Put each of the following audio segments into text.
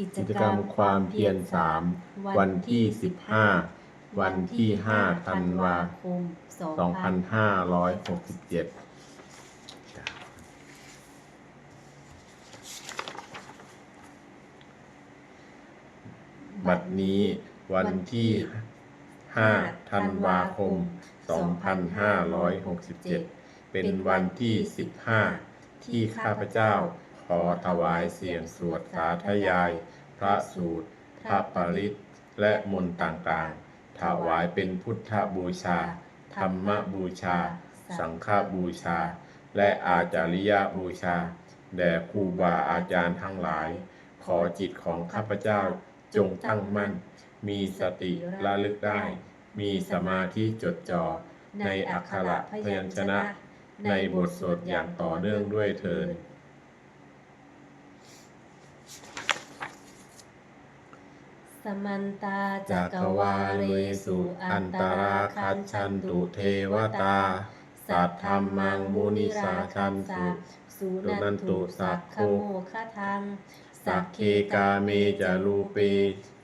กิจกรรมความเพียรสามวันที่สิบห้าวันที่ห้าธันวาคมสองพันห้าร้อยหกสิบเจ็ดนี้วันที่ห้าธันวาคมสองพันห้าร้อยหกสิบเจ็ดเป็นวันที่สิบห้าที่ข้าพเจ้าขอถวายเสียงสวดสาธยาย พระสูตรพระปริตและมนต์ต่างๆ ถวายเป็นพุทธบูชา ธรรมบูชา สังฆบูชา และอาจาริยบูชา แด่ครูบาอาจารย์ทั้งหลาย ขอจิตของข้าพเจ้าจงตั้งมั่น มีสติระลึกได้ มีสมาธิจดจ่อ ในอักขระพยัญชนะ ในบทสวดอย่างต่อเนื่องด้วยเถิด มันตาจักวาเลสุอันตราคันชันตุเทวตา สัทธรรมังมุนิสาคันตุสุนันตุสักขโมคทังสักเคกาเมจารูปี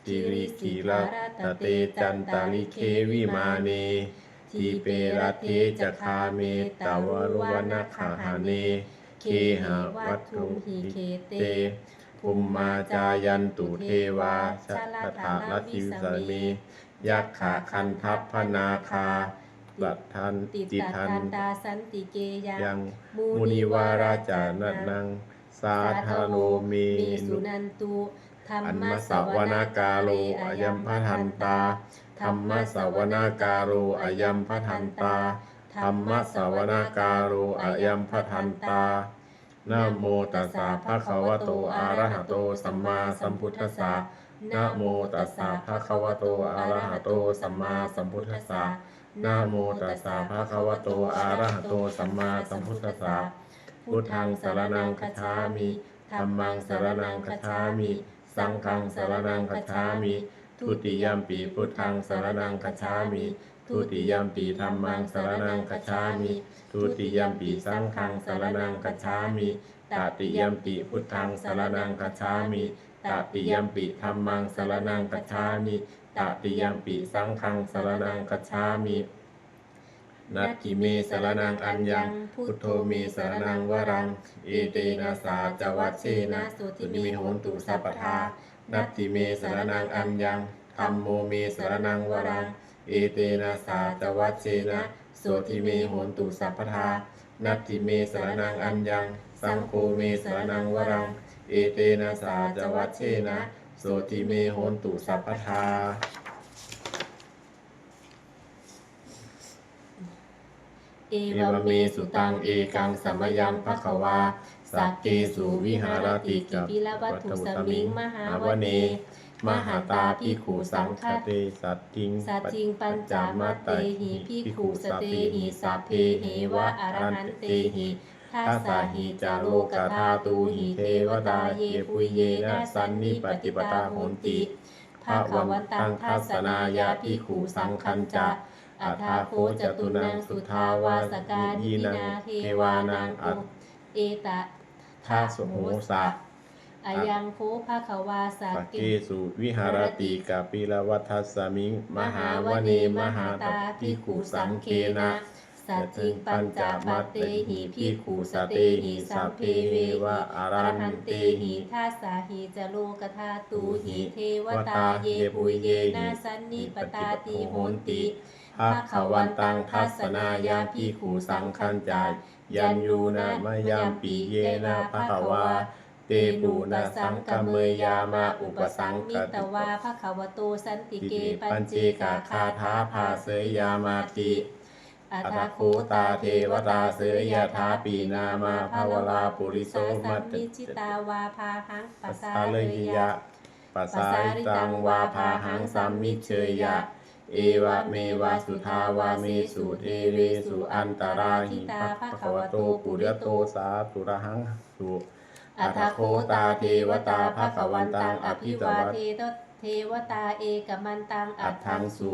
จิริกิรัตเตจันตาลิเควิมาเนทีเปรเทจคาเมตวรวนาคาหาเนเคหะวัตุหิเคเต อุมมาจายันตุเทวาชะลถาลัทิวสามี ยักขาคันทัพพนาคาบัตทันติทันตาสันติเกยังมุนิวาราจานันัง สาธาโนเมสุนันตุธรรมสาวนากาโลอยัมพทันตาธรรมสาวนากาโลอยัมพทันตาธรรมสาวนากาโลอยัมพทันตา นะโมตัสสะภะคะวะโตอะระหะโตสัมมาสัมพุทธัสสะนะโมตัสสะภะคะวะโตอะระหะโตสัมมาสัมพุทธัสสะนะโมตัสสะภะคะวะโตอะระหะโตสัมมาสัมพุทธัสสะพุทธังสารนังคาถามิธรรมังสารนังคาถามิ สังฆังสารนังคาถามิ ทุติยมปีพุทธังสารนังคาถามิ ทุติยมปีธรรมังสารนังกชามิทุติยมปีสังฆังสารนังกชามิตติยมปีพุทธังสารนังกชามิตติยมปีธรรมังสารนังกชามิตติยมปีสังฆังสารนังกชามินัตถิเมสารนังอัญญัง พุทโธมีสารนังวรัง เอเตนะสาจวัตเชนะสุติมีโหตุสัพพทานัตถิเมสารนังอัญญังธรรมโมมีสารนังวรัง เอเตนะสาจวัตเชนะโสติเมโหนตุสัพพทานัตติเมสรนังอัญญัง สังโฆเมสรนังวรัง เอเตนะสาจวัตเชนะโสติเมโหนตุสัพพทาเอวเมสุตังเอกังสัมยังภควา สักเกสุวิหารติกิปิลวัตถุสมิงมหาวเน มหาตาพิขูสังคเตสัตติงสัตติงปัญจามาเตหิพิขูสเตหิสัพเพเหวะอรหันเตหิทัสสาหิจาโลกธาตูหิเทวดาเยปุเยนะสันนิปฏิปตาโหนติภาควันตังทัสนายาพิขูสังคัญจะอัฏฐาโคจตุนังสุทาวาสการีนาเทวานังอัตเอตะทาสโหสา อายังโคภาควาสาสักเกเกสุวิหารติกาปิลวัฏัสสมิง มหาวเนมหาตภิกขุสังเคนะสัจจิงปัญจปัตเตหิภิกขุสเตหิสัพเพเววะวะอาอรัรนหันเตเตหิหิทัสสาหิจโลกธาตูหิเทวตาเยปุยเยนาสันนิปตาติโหนติภาควันตังทัสนายาภิกขุสังคัญจายยันยูนะมะยัมปีเยนะภะคะวา เตปูนะสังกะเมยามาอุปสังมิกตติวาภควโตสันติติเกเกปัปัญญเจเจกากาคาคาถาถาภาภาเสเสยยยายามามาติติอัอัตตโคโคตาตาเทเทววตาตาเสเสยยยายาถาถาปีปีนานามามาภาภาววลาลาปุปุริริโสโสสัมัมจมิชิตาวาพาหังปัปัสสสาสาเลเลยยยะยะปัสสาริตังวาพาหังสัมมิเชยยะ เอวะเมวะสุทาวาเมสุเทเวสุอันตราหิภะคะวะโตปุริโตสาธุระหังสุ อัทโคตาเทวตาภควันตังอภิวาเทตเทวตาเอกมันตังอัอัตถังสุ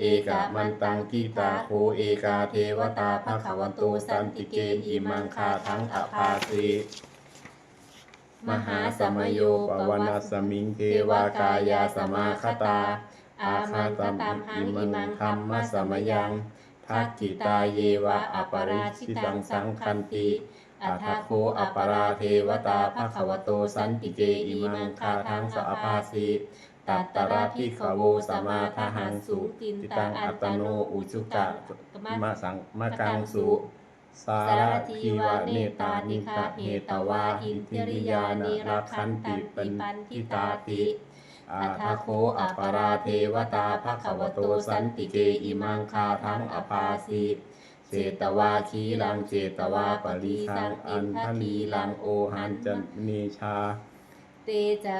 เอกมันตังทิตาโคเอกาเทวตาภะควะโตสันติเกหิมังคาทังอภาสิมหาสมโยปวนาสมิงเทวากายาสมาคตา อาคาตัมอิมังธรรมสมยังทักขิตาเยวะอปราชิตังสังคันติ อัทธโคอปราเทวตาภควโตสันติเจอิมังคาทังสะภาสีตัตตระพิขโวสมาทหังสุตินตังอัตโนอุจุกะมะสังมะกังสุสารทีวะเนตานิคาเหตวาอินทิริยานิรักขันติปันทิตาติอัทโคอปราเทวตาภควโตสันติเจอิมังคาทังอภาสี จตวาคีลังเจตวาปริสังอันทลีลังโอหันจันนิชา เตจะ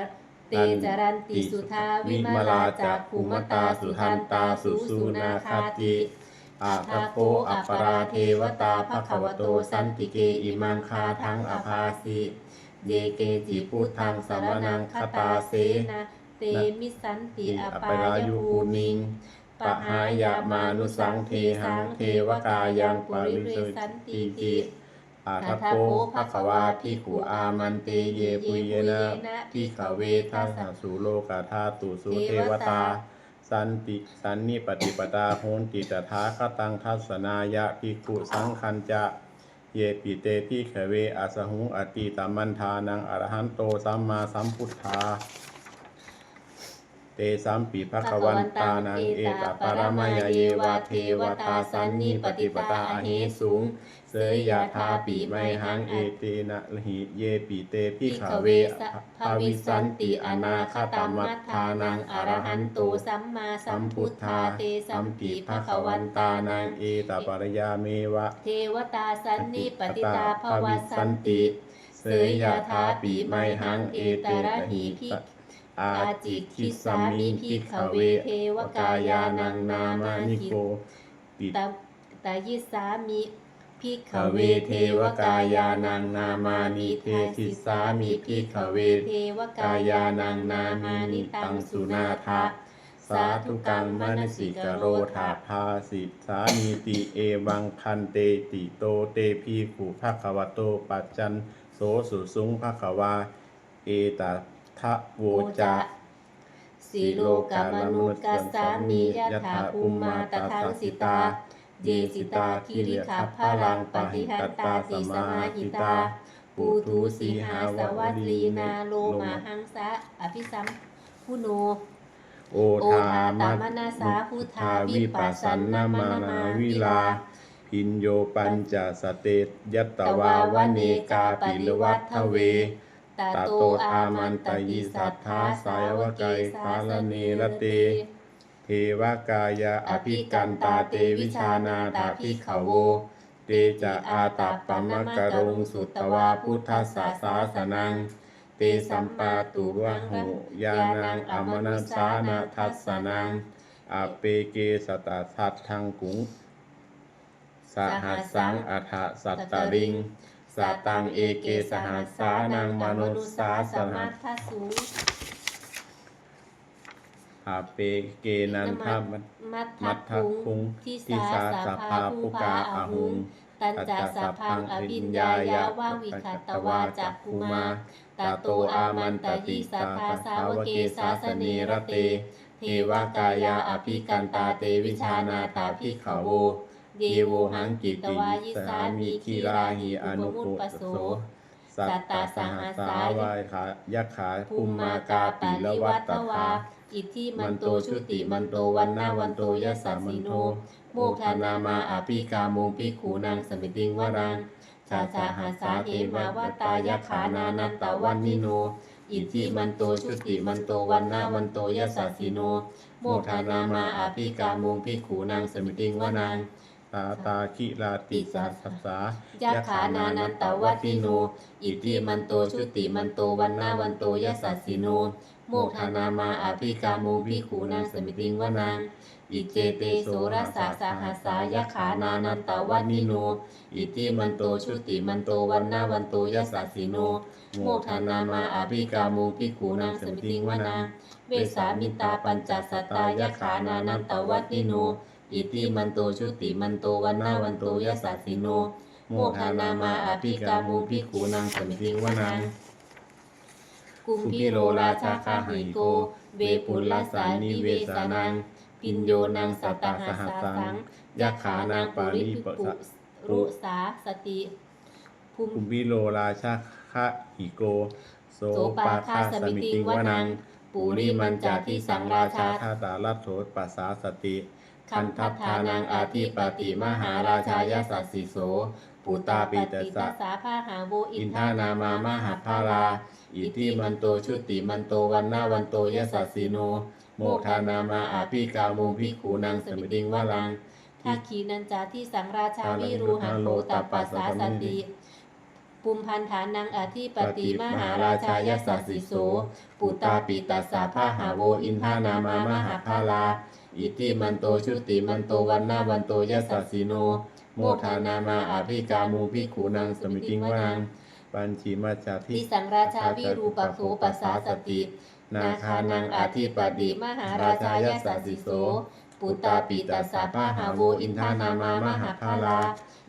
เตจรันติสุทาวิมลาจากภูมตาสุทันตาสุสุนาคาติอาทโคอัปราเทวตาภควโตสันติเกอิมังคาทังอภาสิเยเกจิพุทธังสารนังคตาเสนะเตมิสันติอปาปรายยุภูภูมิมิง ปะหายามานุสังเทหังเทวกายังปริเสติติอาทโคภควาทิขุอามันเตเยปุเยนะพิขเวทัสสะสุโลกาธาตุสุเทวตา สันติสันนิปฏิปตาโหนติตถาคตังทัศนายะภิกขุสังคันจะเยปิเตพิขเวอสหุงอติตมันทานังอรหันโตสัมมาสัมพุทธา เตสัมปิภควันตานังเอตปรมยเยวาเทวตาสันนิปฏิปตาอเหสุงเสยยาธาปิไมหังเอเตนะหิเยปิเตพิขเวภาวิสันติอนาคตมัทธานังอรหันโตสัมมาสัสัมมพุพุททธาธาเตสัสัมมปิปิภภคควัวันนตาตานันังงเอตปรยาเมวะ เทวตาสันนิปติตาภวสันติเสยยาธาปิไมหังเอเตระหิพิ อาจิคิสามิพิขเวเทวกายานังนามานิโกปิตาตายิสามิพิกขขเวเวเทเทววกากายาานันังงนานามามานินิเทเทศิศิสาสามิมิพิพิกขขเวเวเทวกากายายานันังงนานามามานินิตัตังงสุสุนานาทะทะสาสาธุธุกักังงมมนนสิสิกกโรโรธาธาภาสิสามีติเอวังพันเตติโตเตพีขุภควโตปัจจันโสสุสุงภควา เอต ทะโวโวจะสีโลกามนุษย์กัสสามียะถาภูมิมาตทังสิตา เยสิตาคิริขับพลังปฏิหันตาติสมาหิตา ปูทูสีหาสวัตลีนาโลมาหังสะอภิสัมพุโนโอทาทาตามนาสาพุทธาวิปัสสันนามานาวิลา พินโยปัญจสเตยัตตวาวเนกาปิลวัตทเว ตาตาโตอามันตยิสัสัทธาสาสายวกไกสารเนรเตเตเทวกายาอภิกันตาเตวิชานาถาภิขโว เตจะอาตัปปมะกรุงสุตตวาพุทธสสาสาสนัง เตสัมปาตุวะหุยานังอมนัสสานาทัสสนังอเปเกสตาสัตทังกุงสหัสสังอัฏฐสัตตริง สตังเอเกสหัสสานังมนุสสาสหัมัสทธสูอาเปเกนันทมัตมัทมัทธธคุงคุงทิทิสาสาสาภาภาภูกาอาหุงตันจัสสะพังอภิญญายาวาวิคัตวาจักคุมาตาโตอามันตติสัทธาสาวเกสาสเนรเต เทวกายาอภิกันตาเตวิชานาตาภิขโว เยโวหังกิตวายิสามีคีราหิอนุปุปโสสัตตาสหัสาวายขายะขาภูมากาปิละวัตตวาอิทธิมันโตชุติมันโตวันนาวันโตยสสสสิโนโมคานามาอาภิกามุงภิขูนางสมิติงวรังชาชาหาสาเหมาวตายะขานานัตตวันนิโน อิทธิมันโตชุติมันโตวันนาวันโตยสสสสิโน โมคานามาอาภิกามุงภิขูนางสมิติงวนาง ตาตาคิราติสัสสสายะขานานันตวัติโน อิติมันโตชุติมันโตวันนาวันโตยสสสสิโน โมทานามาอภิกามุภิขูนางสมิติงวนางอิเจเตโสรสาสหัสายะขานานันตวัตติโน อิติมันโตชุติมันโตวันนาวันโตยสสสสิโน โมทานามาอาภิกามุภิขูนางสมิติงวนางเวสามิตาปัญจสัตตายะขานานันตวัตติโน อิติมันโตชุติมันโตวันนาวันโตยสสสสิโน โมคานามาอาภิกามุภิกขูนางสมิติงวนางกุมพิโรราชาคาหิโก เวปุลลสานิเวสานังพินโยนังสัตตหาสาสังยักขานังปริปิปุรุสาสติภูมิคุมพิโลราชาคะหิโกโสโสปาคาสมิติงวนัง ปุริมันจาทิสังราชาทาตาลัทโธปัสสาสติคันทัฏฐานังอาทิปติมหาราชายสัสสิโสปุตตาปิตสสาภาหาโวอิอินทานามามามหาภาราอิอิมันโตชุติมันโตวันนาวันโตยสัสสิโน โมทานามาอาภิกามุงพิพิขูนางสมิมิงววนันังทักขีนันจาที่สังราชาวิรูหันโตตัปัสสาสันติ ปุมพันธานังอธิปติมหาราชายสัสสิโสปุตตาปิตัสสะพาหาโวอินทานามามหาภาลา อิติมันโตชุติมันโตวันนาวันโตยสัสสิโน โมทานามาอาภิกามุพิขูนางสมิติงวนัง ปัญชีมาจาทิทิสังราชาวิรูปักโขปัสสาสติ นาคานังอาทิปติมหาราชายสัสสิโส ปุตตาปิตัสสะพาหาโวอินทานามามหาภาลา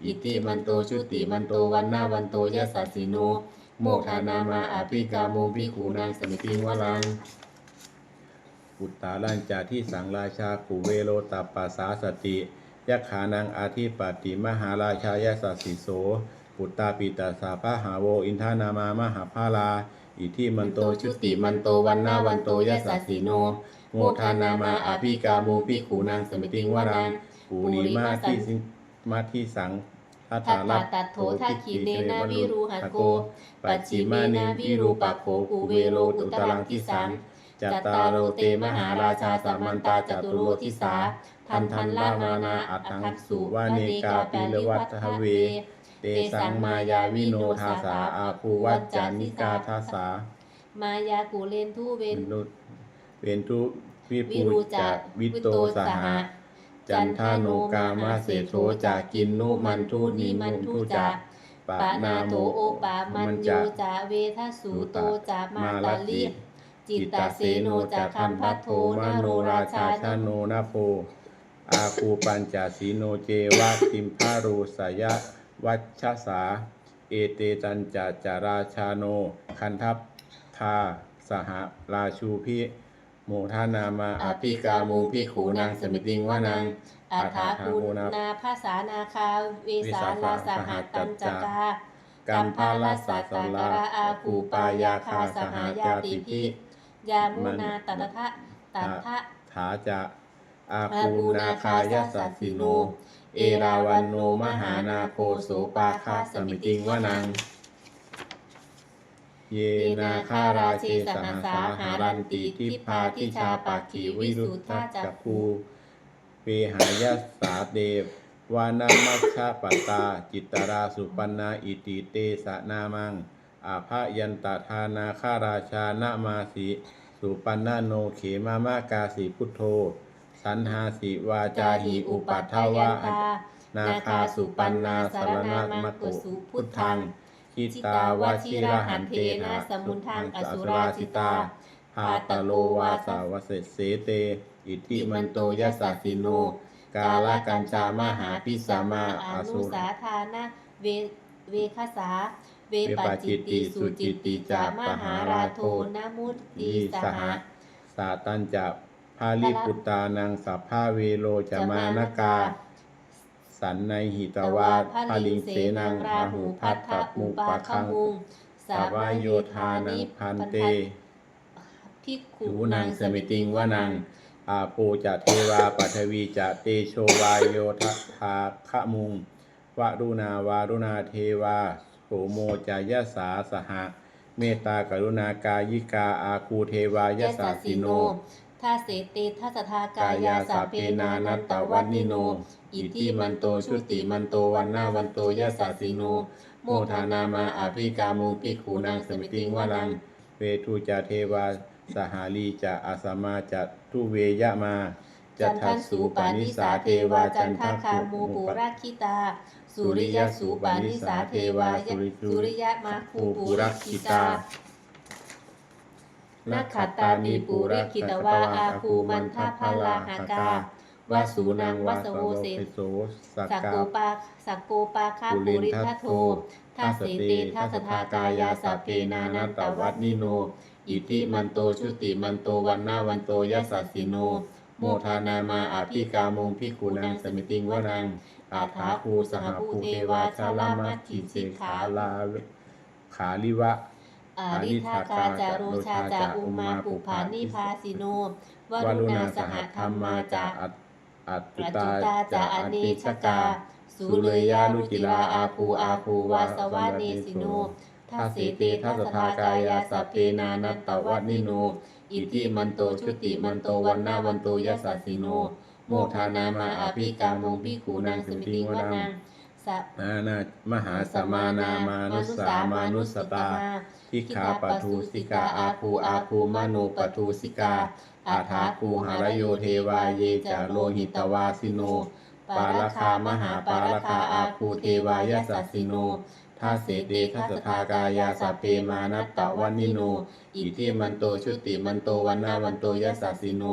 อิติมันโตชุติมันโตวันนาวันโตยะสัสิโน โมทานามาอาภิกามุพิขูนางสมิติงวนังปุตตาลัญจาที่สังราชากุเวโรตัปปัสสาสติยักขานังอาทิปติมหาราชายะสัสสิโส ปุตตาปิตัสสะพะหาโวอินทานามามหาภาลา อิทิมันโตชุติมันโตวันนาวันโตยสัสสิโน โมทานามาอาภิกามุพิขูนางสมิติงวรังปูนีมาที่สิงมาที่สังทัตทัตถาถาลัตตัดโถทักขีเนนาวิรูหันโก ปัจฉิมานิวิรูปโขกุเวโรอุตรังทิสังจัตตารโรเตมหาราชาสัมมันตาจตุโรทิสา ทันทันลามานาอัตถังสุวาเนกาปิลวัตทเว เตสังมายาวิโนทาสาอาภูวัจจานิกาทาสามายากุเลนทุเวเวนนนุเวนทุวิวิปูรูจาจะวิโตสหะจันทาโนกามาเสโทจากกินนุมันทุนิมันทุจาปะปานานาโมโตโอปามันโยจาเวทัสสุโตจามาตาลิจิตตเสโนจาคัมพัทโทนาโรราชาชาโนนาโพอาคูปัญจสีโนเจวะติมพารูสยะ วัชชสา เอเตจันจาจาราชาโน คันทัพทาสหราชูพิโมทานามาออภิภิกากามุมุงงพิพิขูขูนานางงสสมิมิติติงงววนันังงอัฏฐาคุณนาภาษานาคาเวสาลาสหตัญจกากัมพาลสัตตกราอาคูปายาคาสหายาติพิยามุนาตัตทะตัททะถาจะอาอาคูคูนานาคาคายยัยัสสสสสิสิโนโน เอราวันโนมหานาโคโสปาคาสมิติงวนัง เยนาคาราเชสหสาหารันติทิพาทิชาปักขีวิรุทธจักคูเวหายสสาเดววานามัชชาปตา จิตตราสุปันนาอิติเตสะนามัง อาภายันตทานาคาราชานามาสิ สุปันนาโนเขมามากาสิพุทโธ สันหาสิวาจาจาหิหิอุอุปัปัฏฏฐฐาวะยานาคาสุปันนาสารณมโตพุทธังคิจิตาตาวาวชิชิระระหัหันนเทเทนะนะสสมุมุนนทัทังงออสุสุราราชิชิตาตาพาตโลวาสาวเสเสเต อิทิมันโตยัสสสิโน กาลกัญจามหาพิสามาออานุสุสาธานะเวเวคสา เวปัจจิติสุจิตติจามหาราโทนามุตติสหะสาตันจะ พาลิปุตตานังสัพพาเวโลจะมานกา สันในหิตวาวาพาลิงเสนังราราหูพัตทตธมุปะปะคัคังมุงสาวายโยธานังพันเตพิกขุหูนางสมิติงวานังอาโปจะเทวาปัทวีจะเตโชวายโยทธาคะมุงวารุณาวารุณาเทวาโสโมจายสสาสหะ เมตตากรุณากายิกาอาคูเทวายสาสิโนาเสเตทัสทากายาสัพเพนานันตวันิโน อิทิมันโตชุติมันโตวันนาวันโตยสัสสิโนโมทานามาอภิกามุปิขูนางสมิติงวรังเวทุจะเทวาสหาลีจะอาสมาจะทุเวยะมาจันทันสูปานิสาเทวาจันทคามูปุราคิตา สุริยสูปานิสาเทวาสุริยมาคูปุรักคิตา นักขัตตานีปุริคิตวาอาคูมันทาพลาหากาวาสูนังวาสโวเสสักสักกาโกปาสักโกปาคาปุริทัทโททัสเสเตทัสทากายาสัพเพนานันตวัตนิโน อิติมันโตชุติมันโตวันนาวันโตยัสสิโน โมทานามาอาภิกามงพิกุนังสมิติงวนัง อาถาคูสหภูเทวาชาลามัติสิกขาลาขาลิวะ อาริธากาจารุชาจาอุมาปุภานิพาสิโนวรุณาสหธรรมาจาอัตอัตปตุรตาจุตาจาอเนชกา สุเลยานุจิลาอาภูอาภูวาสวาเนสิโนทัสเสเตทัสทากายาสัพเพนานัตตวันิโน อิติมันโตชุติมันโตวันนาวันโตยัสสิโน โมทานามาอภิกามงพิขูนางสมิติวนัง สนานามหาสมานามานุสามานุสตาทิขาปทูสิกาอาคูอาคูมโนปทูสิกา อาถาคูหารโยเทวาเยจาโลหิตวาสิโน ปาลคามหาปาลคาอาคูเทวายสัสสิโนทัสเสเตทัสทากายาสัพเพมานัตตวันนิโน อิทิมันโตชุติมันโตวันนาวันโตยัสสะสิโน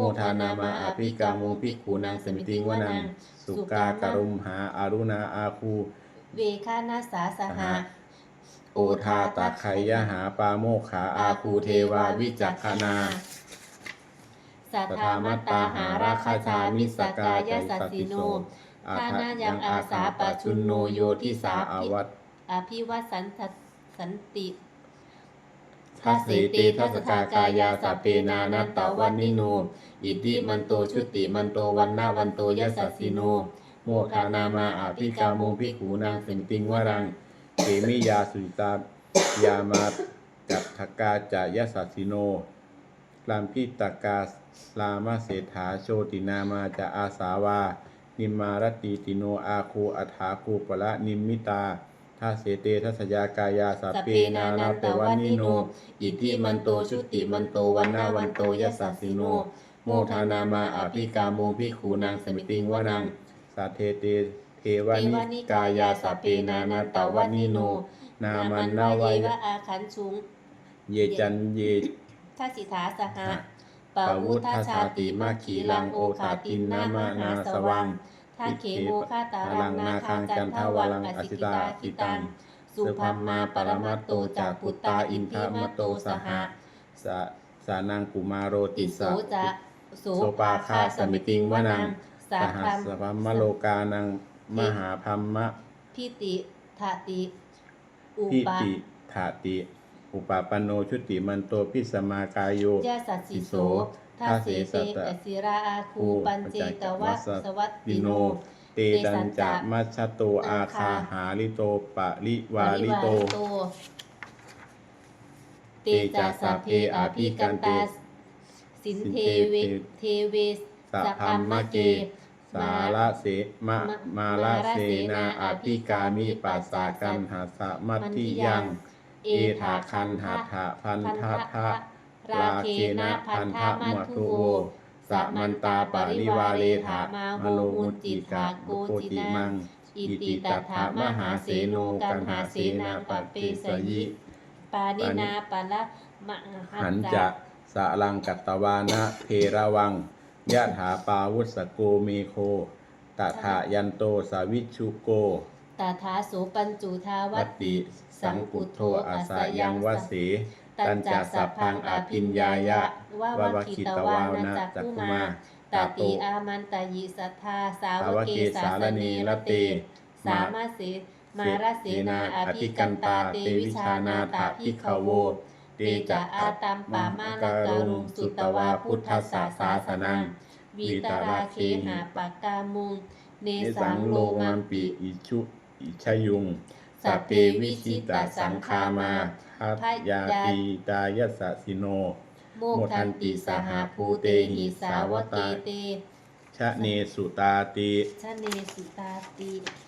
โมทานามาอภิกามุภิกขูนางสมิติงวนังสุกากรุมหาอารุณาอาคูเวคานาสาสหะโอทาตาไคยหาปาโมกขาอาคูเทวาวิจักขนาสัทธามัตตาหาราคาชามิสกายสัสสิโนอาทานายังอาสาปชุนโนโยทิสาอวัตอภิวัสันสันติ ทัสสเตทัสกากายาสัพเพนานัตตวันนิโนอิติมันโตชุติมันโตวันนาวันโตยัสสะสิโน โมทานามาอาภิกาโมภิกขูนางสิมติงวรังเขมิยาสุตายามาจัตถกาจายสัสสิโนลามพิตกาลามาเศรษฐาโชตินามาจะอาสาวา นิมารติติโนอาคูอัฐาคูปละนิมมิตา ทัสเสเตทัสยากายาสัพสัพเพเพนานานานัตตวัวันนนินิโนโน อิทิมันโตชุติมันโตวันนาวันโตยัสสะสิโน โมทานามาอภิกาโมภิกขูนางสมิติงวนังสัทเทเตเทวเทนิวานิกายาสัพเพนานาตวันนิโน นานามัมันนนาวายายเยวะอาคันชุงเยจันเยทัสสิทาสหะปปวุวุฒทชาชาติติมามาขีขีลัลังงโอโอคาคาติตินนนานามามานานาสสวัวัง งทัเคโมคาตารังนาคาจันทวังอสิตาคิตัง สุพัมมาปรมัตโตจากพุตตาอินทิมโตสหะสะสานังกุมารโรติติโสสะจะโสโสปาคาสมิติงวนังสาสคหัรัสมสัมมโลกานังมหาพัมมะพิติทาติ อุพิปะติถาติ อุปาปนโนชุติมันโตพิสมากายโยยาสัสสิโสทัสเสเตกสิราอาคูปัญเจกวัสสวัตติโน เตตันจะมัชชโตอาคาหาริโตปะริวาริโต เตจาสัพเพอาภิกันตาสินเทเวเทเวสัพพัมมะเกสาระเสมะมาละเสนาอภิกามิปัสสากันหาสะมัตติยัง เอถาคันหาถะพันทะทะราเคนะพันทะมัทุโวสัมันตาปริวาเรถามมโลมุนจิกาโกจิมังอิติตัถามหาเสโนกันหาเสนาปเปสยิปานินาปะละมะหันจะสะลังกัตตวานะเทระวังยะถาปาวุสโกเมโคตถายันโตสาวิชุโกตาถาโสปัญจุทาวัวัตตติติ สังกุโทอาสายังวเสตันจัสัพพังอาพิญญายะวาววววคิคิตวาวนาจักุมาตาติอามันตยิสัทธาสาวเกเกสาสาสรเนเนรตเตสามาเสมาราเสนาอภิกันตาเตวิชานาถาภิขโวเตจะอาตัมปามานาการุงสุตวาพุทธสาสาสนังวีตาราเคหาปากกามุงเนสังโลมัมัมมปิปิอิชุอิชยุง สัพเพวิชิตาสังคามาพัทยาตีตายสสสิโน โมกทันติสหภูเตหิสาวเกเตชะเนสุตาติชะเนสุตาติขอพักก่อน